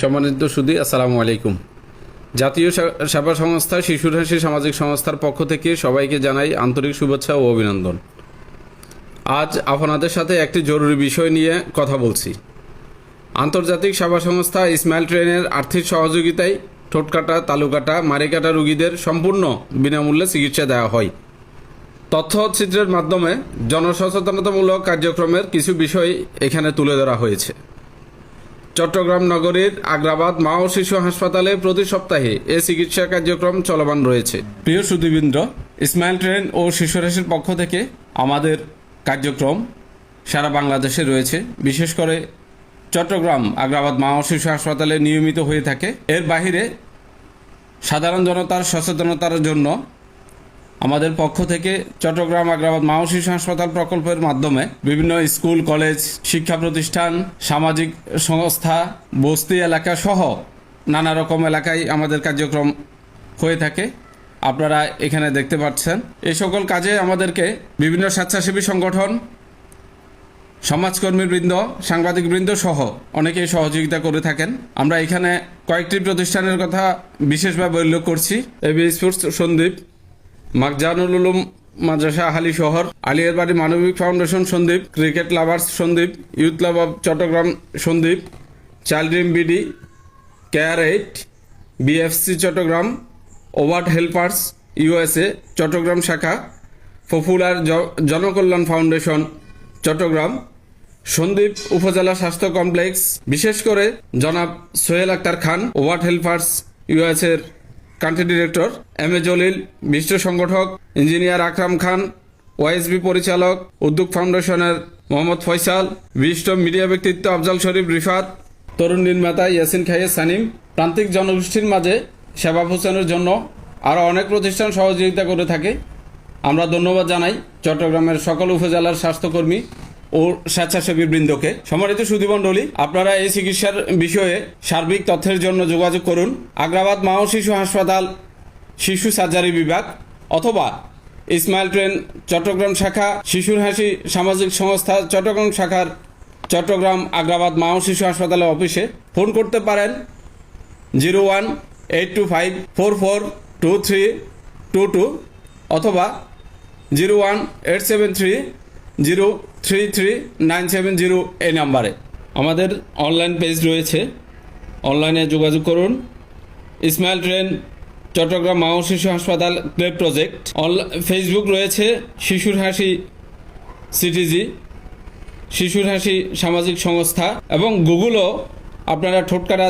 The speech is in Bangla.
সম্মানিত সুদী আসসালামু আলাইকুম। জাতীয় সেবা সংস্থা শিশুর হাসি সামাজিক সংস্থার পক্ষ থেকে সবাইকে জানাই আন্তরিক শুভেচ্ছা ও অভিনন্দন। আজ আপনাদের সাথে একটি জরুরি বিষয় নিয়ে কথা বলছি। আন্তর্জাতিক সেবা সংস্থা ইসমাইল ট্রেনের আর্থিক সহযোগিতায় ঠোঁটকাটা, তালুকাটা মারিকাটা রোগীদের সম্পূর্ণ বিনামূল্যে চিকিৎসা দেওয়া হয়। তথ্যচিত্রের মাধ্যমে জনসচেতনতামূলক কার্যক্রমের কিছু বিষয় এখানে তুলে ধরা হয়েছে। চট্টগ্রাম নগরীর আগ্রাবাদ মা ও শিশু হাসপাতালে প্রতি সপ্তাহে এ চিকিৎসা কার্যক্রম চলমান রয়েছে। প্রিয় সুদীবৃন্দ ইসমাইল ট্রেন ও শিশুরাশির পক্ষ থেকে আমাদের কার্যক্রম সারা বাংলাদেশে রয়েছে। বিশেষ করে চট্টগ্রাম আগ্রাবাদ মা ও শিশু হাসপাতালে নিয়মিত হয়ে থাকে। এর বাহিরে সাধারণ জনতার সচেতনতার জন্য আমাদের পক্ষ থেকে চট্টগ্রাম আগ্রাবাদ মা শিশু হাসপাতাল প্রকল্পের মাধ্যমে বিভিন্ন স্কুল, কলেজ, শিক্ষা প্রতিষ্ঠান, সামাজিক সংস্থা, বস্তি এলাকা সহ নানা রকম এলাকায় আমাদের কার্যক্রম হয়ে থাকে। আপনারা এখানে দেখতে পাচ্ছেন এই সকল কাজে আমাদেরকে বিভিন্ন স্বেচ্ছাসেবী সংগঠন সমাজকর্মীবৃন্দ সাংবাদিকবৃন্দ সহ অনেকেই সহযোগিতা করে থাকেন। আমরা এখানে কয়েকটি প্রতিষ্ঠানের কথা বিশেষভাবে উল্লেখ করছি। AB sports Sandwip মাকজানুল Uloom Madrasa Halishahar আলিয়ার বাড়ি মানবিক foundation Sandwip, cricket lovers Sandwip, youth club of Chattogram Sandwip child dream BD, care eight, BFC Chattogram overt helpers, USA Chattogram শাখা পপুলার জনকল্যাণ ফাউন্ডেশন চট্টগ্রাম সন্দ্বীপ উপজেলা স্বাস্থ্য কমপ্লেক্স, বিশেষ করে জনাব Sohel Akhtar Khan world helpers US এর country director, M A Jalil বিশিষ্ট সংগঠক, ইঞ্জিনিয়ার আকরাম খান, ওয়াইএসবি পরিচালক, উদ্যোগ ফাউন্ডেশনের মোহাম্মদ ফয়সাল, বিশিষ্ট মিডিয়া ব্যক্তিত্ব আফজাল শরীফ রিফাত, তরুণ নির্মাতা ইয়াসিন খাইয়ে সানিম, প্রান্তিক জনগোষ্ঠীর মাঝে সেবা পৌঁছানোর জন্য আরও অনেক প্রতিষ্ঠান সহযোগিতা করে থাকে। আমরা ধন্যবাদ জানাই চট্টগ্রামের সকল উপজেলার স্বাস্থ্যকর্মী ও স্বেচ্ছাসেবী বৃন্দকে। সম্মানিত সুদীমণ্ডলী আপনারা এই চিকিৎসার বিষয়ে সার্বিক তথ্যের জন্য যোগাযোগ করুন। আগ্রাবাদ মা ও শিশু হাসপাতাল, শিশু সার্জারি বিভাগ, অথবা ইসমাইল ট্রেন, চট্টগ্রাম শাখা শিশুর হাসি সামাজিক সংস্থা, চট্টগ্রাম শাখার চট্টগ্রাম আগ্রাবাদ মা ও শিশু হাসপাতালের অফিসে ফোন করতে পারেন zero one eight two five four four two three two two অথবা zero one eight seven three zero three three nine seven zero এই নাম্বারে। আমাদের অনলাইন পেজ রয়েছে। অনলাইনে যোগাযোগ করুন। ইসমাইল ট্রেন, চট্টগ্রাম মা ও শিশু হাসপাতাল ক্লেব প্রজেক্ট। ফেসবুক রয়েছে, শিশুর হাসি সিটিজি, শিশুর হাসি সামাজিক সংস্থা এবং গুগলও আপনারা ঠোটকাটা